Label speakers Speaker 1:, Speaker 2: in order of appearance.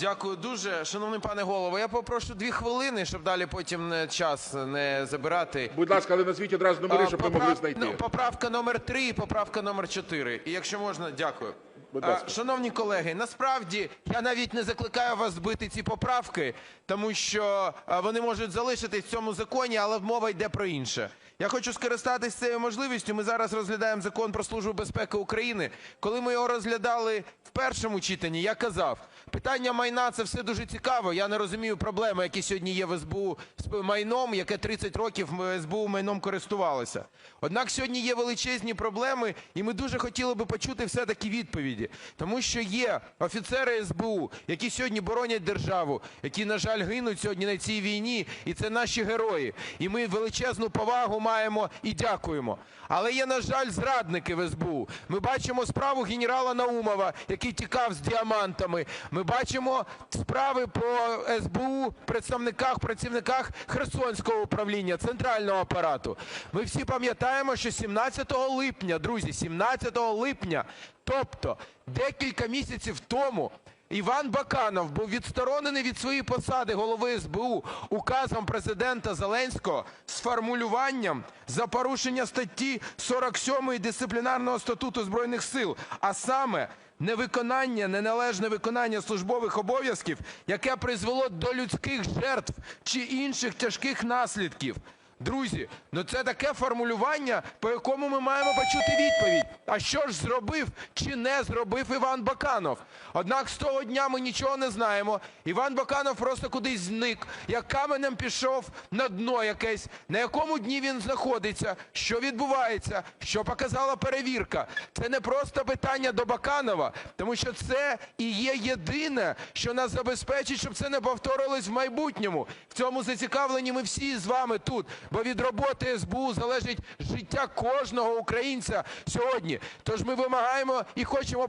Speaker 1: Дякую дуже. Шановний пане голово, я попрошу дві хвилини, щоб далі потім е, час не забирати.
Speaker 2: Будь ласка, але назвіть одразу номери, щоб ми могли
Speaker 1: знайти.
Speaker 2: знайти.
Speaker 1: ну, Поправка номер 3 і поправка номер 4. І якщо можна, дякую. Шановні колеги, насправді я навіть не закликаю вас збити ці поправки, тому що вони можуть залишитись в цьому законі, але мова йде про інше. Я хочу скористатись цією можливістю. Ми зараз розглядаємо закон про Службу безпеки України. Коли ми його розглядали в першому читанні, я казав, питання майна це все дуже цікаво. Я не розумію проблеми, які сьогодні є в СБУ з майном, яке 30 років СБУ майном користувалося. Однак сьогодні є величезні проблеми, і ми дуже хотіли би почути все-таки відповіді. Тому що є офіцери СБУ, які сьогодні боронять державу, які, на жаль, гинуть сьогодні на цій війні, і це наші герої. І ми величезну повагу маємо і дякуємо. Але є, на жаль, зрадники в СБУ. Ми бачимо справу генерала Наумова, який тікав з діамантами. Ми бачимо справи по СБУ, представниках, працівниках Херсонського управління, центрального апарату. Ми всі пам'ятаємо, що 17 липня, друзі, 17 липня, тобто декілька місяців тому, Іван Баканов був відсторонений від своєї посади голови СБУ указом президента Зеленського з формулюванням за порушення статті 47 Дисциплінарного статуту Збройних сил, а саме невиконання, неналежне виконання службових обов'язків, яке призвело до людських жертв чи інших тяжких наслідків. Друзі, ну це таке формулювання, по якому ми маємо почути відповідь. А що ж зробив чи не зробив Іван Баканов? Однак з того дня ми нічого не знаємо. Іван Баканов просто кудись зник, як каменем пішов на дно якесь. На якому дні він знаходиться, що відбувається, що показала перевірка. Це не просто питання до Баканова, тому що це і є єдине, що нас забезпечить, щоб це не повторилось в майбутньому. В цьому зацікавлені ми всі з вами тут, бо від роботи СБУ залежить життя кожного українця сьогодні. Тож ми вимагаємо і хочемо